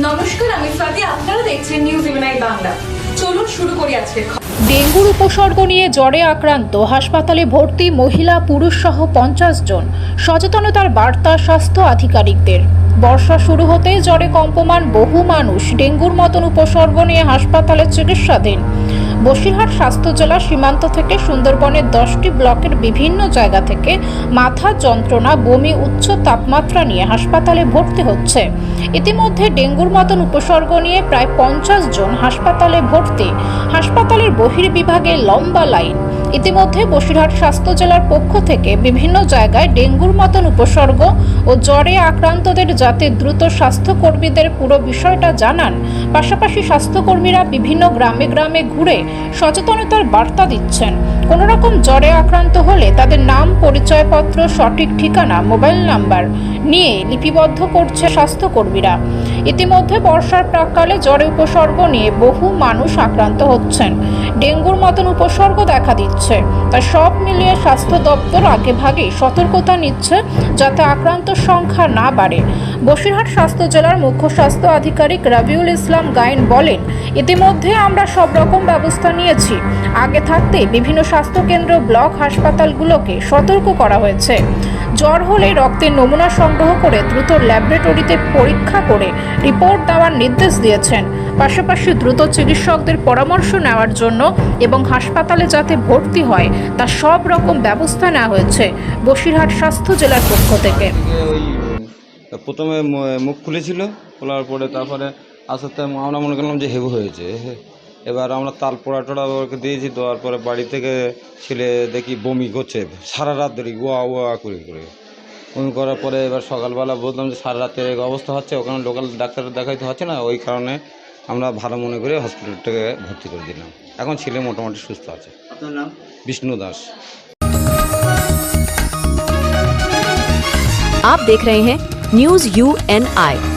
নমস্কার, আমি স্বাতি আপনারা দেখছেন নিউজ বাংলা। চলুন শুরু করি আজকের ডেঙ্গুর উপসর্গ নিয়ে জ্বরে আক্রান্ত, হাসপাতালে ভর্তি মহিলা, পুরুষ সহ পঞ্চাশ জন। সচেতনতার বার্তা স্বাস্থ্য আধিকারিকদের। বর্ষা শুরু হতেই জ্বরে কম্পমান বহু মানুষ ডেঙ্গুর মতন উপসর্গ নিয়ে হাসপাতালে চিকিৎসাধীন। বসিরহাট স্বাস্থ্য জেলা সীমান্ত থেকে সুন্দরবনের দশটি ব্লকের বিভিন্ন জায়গা থেকে মাথার যন্ত্রণা, বমি, উচ্চ তাপমাত্রা নিয়ে হাসপাতালে ভর্তি হচ্ছে। ইতিমধ্যে ডেঙ্গুর মতন উপসর্গ নিয়ে প্রায় পঞ্চাশ জন হাসপাতালে ভর্তি। হাসপাতালের বহির্বিভাগে লম্বা লাইন। ইতিমধ্যে বসিরহাট স্বাস্থ্য জেলার পক্ষ থেকে বিভিন্ন জায়গায় ডেঙ্গুর মতন উপসর্গ ও জ্বরে আক্রান্তদের যাতে দ্রুত স্বাস্থ্যকর্মীদের পুরো বিষয়টা জানান, পাশাপাশি স্বাস্থ্যকর্মীরা বিভিন্ন গ্রামে গ্রামে ঘুরে সচেতনতার বার্তা দিচ্ছেন। কোনো রকম জ্বরে আক্রান্ত হলে তাদের নাম, পরিচয়পত্র, সঠিক ঠিকানা, মোবাইল নাম্বার নিয়ে লিপিবদ্ধ করছে স্বাস্থ্যকর্মীরা। ইতিমধ্যে বর্ষার প্রাককালে জ্বরে উপসর্গ নিয়ে বহু মানুষ আক্রান্ত হচ্ছেন। ডেঙ্গুর মতন উপসর্গ দেখা দিচ্ছে। তাই সব মিলিয়ে স্বাস্থ্য দপ্তর আগেভাগেই সতর্কতা নিচ্ছে যাতে আক্রান্ত সংখ্যা না বাড়ে। বসিরহাট স্বাস্থ্য জেলার মুখ্য স্বাস্থ্য আধিকারিক রাবিউল ইসলাম গায়েন বলেন, ইতিমধ্যে আমরা সব রকম ব্যবস্থা নিয়েছি। আগে থাকতে বিভিন্ন স্বাস্থ্যকেন্দ্র, ব্লক, হাসপাতালগুলোকে সতর্ক করা হয়েছে। জ্বর হলে রক্তের নমুনা সংগ্রহ করে দ্রুত ল্যাবরেটরিতে পরীক্ষা করে রিপোর্ট দেওয়ার নির্দেশ দিয়েছেন। পাশাপাশি দ্রুত চিকিৎসকদের পরামর্শ নেওয়ার জন্য এবং হাসপাতালে যাতে ভর্তি হয়, তা সব রকম ব্যবস্থা নেওয়া হয়েছে বসিরহাট স্বাস্থ্য জেলার পক্ষ থেকে। থেকে ওই আহ, প্রথমে ম- মুখ খুলেছিল খোলার পরে তারপরে আস্তে আস্তে আমরা মনে করলাম যে হেভু হয়েছে হে- এবার আমরা তাল পোড়া টোড়া ওকে দিয়েছি দেওয়ার পরে বাড়ি থেকে ছেলে দেখি বমি করছে সারা রাত ধরে ওয়া ওয়া করে করে বমি করার পরে এবার সকালবেলা বললাম যে সারা রাতের এই অবস্থা হচ্ছে ওখানে লোকাল ডাক্তার দেখাইতে হচ্ছে না ওই কারণে আমরা ভালো মনে করে হসপিটালটাকে ভর্তি করে দিলাম এখন ছেলে মোটামুটি সুস্থ আছে আপনার নাম বিষ্ণু দাস आप देख रहे हैं News UNI.